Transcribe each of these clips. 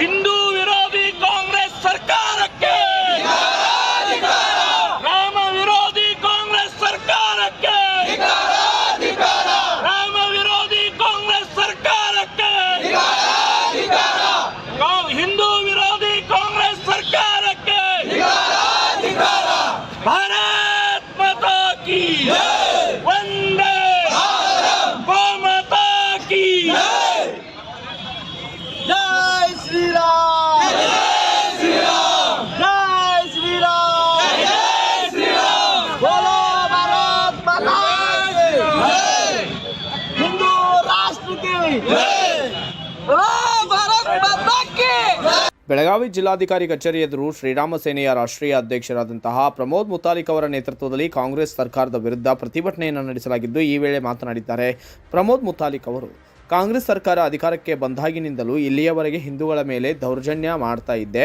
ಹಿಂದೂ ವಿರೋಧಿ ಕಾಂಗ್ರೆಸ್ ಸರ್ಕಾರಕ್ಕೆ. ರಾಮ ವಿರೋಧಿ ಕಾಂಗ್ರೆಸ್ ಸರ್ಕಾರಕ್ಕೆ. ರಾಮ ವಿರೋಧಿ ಕಾಂಗ್ರೆಸ್ ಸರ್ಕಾರಕ್ಕೆ. ಹಿಂದೂ ವಿರೋಧಿ ಕಾಂಗ್ರೆಸ್ ಸರ್ಕಾರಕ್ಕೆ. ಭಾರತ್ ಮಾತಾ ಕಿ ವಂದೇ ಬೆಳಗಾವಿ ಜಿಲ್ಲಾಧಿಕಾರಿ ಕಚೇರಿ ಎದುರು ಶ್ರೀರಾಮ ಸೇನೆಯ ರಾಷ್ಟ್ರೀಯ ಅಧ್ಯಕ್ಷರಾದಂತಹ ಪ್ರಮೋದ್ ಮುತಾಲಿಕ್ ಅವರ ನೇತೃತ್ವದಲ್ಲಿ ಕಾಂಗ್ರೆಸ್ ಸರ್ಕಾರದ ವಿರುದ್ಧ ಪ್ರತಿಭಟನೆಯನ್ನು ನಡೆಸಲಾಗಿದ್ದು, ಈ ವೇಳೆ ಮಾತನಾಡಿದ್ದಾರೆ ಪ್ರಮೋದ್ ಮುತಾಲಿಕ್ ಅವರು. ಕಾಂಗ್ರೆಸ್ ಸರ್ಕಾರ ಅಧಿಕಾರಕ್ಕೆ ಬಂದಾಗಿನಿಂದಲೂ ಇಲ್ಲಿಯವರೆಗೆ ಹಿಂದೂಗಳ ಮೇಲೆ ದೌರ್ಜನ್ಯ ಮಾಡ್ತಾ ಇದ್ದೆ.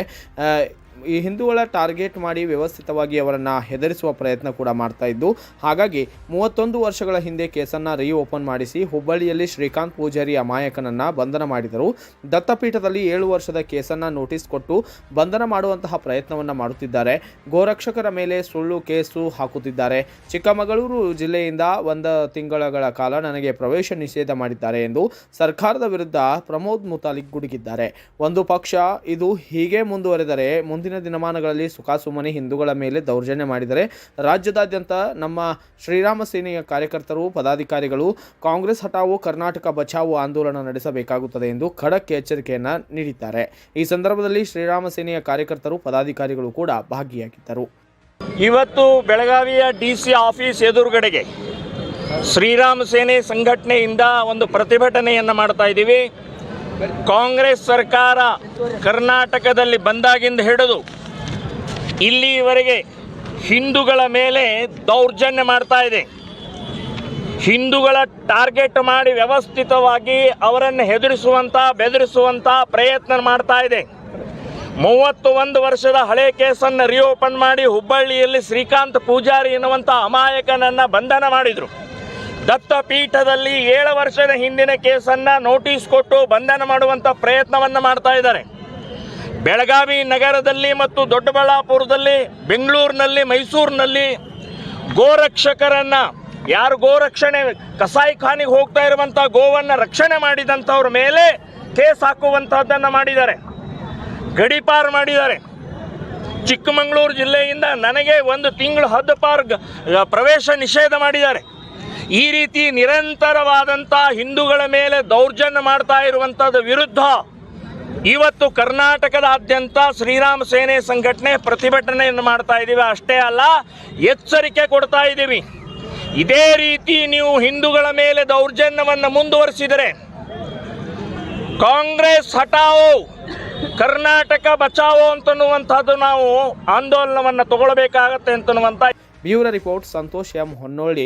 ಈ ಹಿಂದೂಗಳ ಟಾರ್ಗೆಟ್ ಮಾಡಿ ವ್ಯವಸ್ಥಿತವಾಗಿ ಅವರನ್ನು ಹೆದರಿಸುವ ಪ್ರಯತ್ನ ಕೂಡ ಮಾಡ್ತಾ ಇದ್ದು, ಹಾಗಾಗಿ ಮೂವತ್ತೊಂದು ವರ್ಷಗಳ ಹಿಂದೆ ಕೇಸನ್ನು ರೀ ಓಪನ್ ಮಾಡಿಸಿ ಹುಬ್ಬಳ್ಳಿಯಲ್ಲಿ ಶ್ರೀಕಾಂತ್ ಪೂಜಾರಿ ಅಮಾಯಕನನ್ನು ಬಂಧನ ಮಾಡಿದರು. ದತ್ತಪೀಠದಲ್ಲಿ ಏಳು ವರ್ಷದ ಕೇಸನ್ನು ನೋಟಿಸ್ ಕೊಟ್ಟು ಬಂಧನ ಮಾಡುವಂತಹ ಪ್ರಯತ್ನವನ್ನು ಮಾಡುತ್ತಿದ್ದಾರೆ. ಗೋರಕ್ಷಕರ ಮೇಲೆ ಸುಳ್ಳು ಕೇಸು ಹಾಕುತ್ತಿದ್ದಾರೆ. ಚಿಕ್ಕಮಗಳೂರು ಜಿಲ್ಲೆಯಿಂದ ಒಂದು ತಿಂಗಳ ಕಾಲ ನನಗೆ ಪ್ರವೇಶ ನಿಷೇಧ ಮಾಡಿದ್ದಾರೆ ಎಂದು ಸರ್ಕಾರದ ವಿರುದ್ಧ ಪ್ರಮೋದ್ ಮುತಾಲಿಕ್ ಗುಡುಗಿದ್ದಾರೆ. ಒಂದು ಪಕ್ಷ ಇದು ಹೀಗೆ ಮುಂದುವರೆದರೆ ಮುಂದಿನ ದಿನಮಾನಗಳಲ್ಲಿ ಸುಖಾಸುಮ್ಮನೆ ಹಿಂದೂಗಳ ಮೇಲೆ ದೌರ್ಜನ್ಯ ಮಾಡಿದರೆ ರಾಜ್ಯದಾದ್ಯಂತ ನಮ್ಮ ಶ್ರೀರಾಮ ಸೇನೆಯ ಕಾರ್ಯಕರ್ತರು, ಪದಾಧಿಕಾರಿಗಳು, ಕಾಂಗ್ರೆಸ್ ಹಠಾವು ಕರ್ನಾಟಕ ಬಚಾವು ಆಂದೋಲನ ನಡೆಸಬೇಕಾಗುತ್ತದೆ ಎಂದು ಖಡಕ್ ಎಚ್ಚರಿಕೆಯನ್ನು ನೀಡಿದ್ದಾರೆ. ಈ ಸಂದರ್ಭದಲ್ಲಿ ಶ್ರೀರಾಮ ಸೇನೆಯ ಕಾರ್ಯಕರ್ತರು, ಪದಾಧಿಕಾರಿಗಳು ಕೂಡ ಭಾಗಿಯಾಗಿದ್ದರು. ಇವತ್ತು ಬೆಳಗಾವಿಯ ಡಿ ಸಿ ಆಫೀಸ್ ಎದುರುಗಡೆಗೆ ಶ್ರೀರಾಮ ಸೇನೆ ಸಂಘಟನೆಯಿಂದ ಒಂದು ಪ್ರತಿಭಟನೆಯನ್ನು ಮಾಡ್ತಾ ಇದ್ದೀವಿ. ಕಾಂಗ್ರೆಸ್ ಸರ್ಕಾರ ಕರ್ನಾಟಕದಲ್ಲಿ ಬಂದಾಗಿಂದ ಹಿಡಿದು ಇಲ್ಲಿವರೆಗೆ ಹಿಂದೂಗಳ ಮೇಲೆ ದೌರ್ಜನ್ಯ ಮಾಡ್ತಾ ಇದೆ. ಹಿಂದೂಗಳ ಟಾರ್ಗೆಟ್ ಮಾಡಿ ವ್ಯವಸ್ಥಿತವಾಗಿ ಅವರನ್ನು ಹೆದರಿಸುವಂಥ ಬೆದರಿಸುವಂಥ ಪ್ರಯತ್ನ ಮಾಡ್ತಾ ಇದೆ. ಮೂವತ್ತು ಒಂದು ವರ್ಷದ ಹಳೆ ಕೇಸನ್ನು ರಿಓಪನ್ ಮಾಡಿ ಹುಬ್ಬಳ್ಳಿಯಲ್ಲಿ ಶ್ರೀಕಾಂತ್ ಪೂಜಾರಿ ಎನ್ನುವಂಥ ಅಮಾಯಕನನ್ನು ಬಂಧನ ಮಾಡಿದರು. ದತ್ತಪೀಠದಲ್ಲಿ ಏಳು ವರ್ಷದ ಹಿಂದಿನ ಕೇಸನ್ನು ನೋಟಿಸ್ ಕೊಟ್ಟು ಬಂಧನ ಮಾಡುವಂಥ ಪ್ರಯತ್ನವನ್ನು ಮಾಡ್ತಾ ಇದ್ದಾರೆ. ಬೆಳಗಾವಿ ನಗರದಲ್ಲಿ ಮತ್ತು ದೊಡ್ಡಬಳ್ಳಾಪುರದಲ್ಲಿ, ಬೆಂಗಳೂರಿನಲ್ಲಿ, ಮೈಸೂರಿನಲ್ಲಿ ಗೋರಕ್ಷಕರನ್ನ ಯಾರು ಗೋರಕ್ಷಣೆ ಕಸಾಯಿಖಾನಿಗೆ ಹೋಗ್ತಾ ಇರುವಂಥ ಗೋವನ್ನು ರಕ್ಷಣೆ ಮಾಡಿದಂಥವ್ರ ಮೇಲೆ ಕೇಸ್ ಹಾಕುವಂಥದ್ದನ್ನು ಮಾಡಿದ್ದಾರೆ. ಗಡಿಪಾರು ಮಾಡಿದ್ದಾರೆ. ಚಿಕ್ಕಮಗಳೂರು ಜಿಲ್ಲೆಯಿಂದ ನನಗೆ ಒಂದು ತಿಂಗಳು ಹದ್ದುಪಾರು ಪ್ರವೇಶ ನಿಷೇಧ ಮಾಡಿದ್ದಾರೆ. ಈ ರೀತಿ ನಿರಂತರವಾದಂಥ ಹಿಂದೂಗಳ ಮೇಲೆ ದೌರ್ಜನ್ಯ ಮಾಡ್ತಾ ಇರುವಂಥದ್ದು ವಿರುದ್ಧ ಇವತ್ತು ಕರ್ನಾಟಕದಾದ್ಯಂತ ಶ್ರೀರಾಮ ಸೇನೆ ಸಂಘಟನೆ ಪ್ರತಿಭಟನೆಯನ್ನು ಮಾಡ್ತಾ ಇದ್ದೀವಿ. ಅಷ್ಟೇ ಅಲ್ಲ, ಎಚ್ಚರಿಕೆ ಕೊಡ್ತಾ ಇದ್ದೀವಿ. ಇದೇ ರೀತಿ ನೀವು ಹಿಂದೂಗಳ ಮೇಲೆ ದೌರ್ಜನ್ಯವನ್ನು ಮುಂದುವರಿಸಿದರೆ ಕಾಂಗ್ರೆಸ್ ಹಟಾವೋ ಕರ್ನಾಟಕ ಬಚಾವೋ ಅಂತನ್ನುವಂಥದ್ದು ನಾವು ಆಂದೋಲನವನ್ನು ತಗೊಳ್ಬೇಕಾಗತ್ತೆ ಅಂತನ್ನುವಂಥ bureau report Santosh M Honnali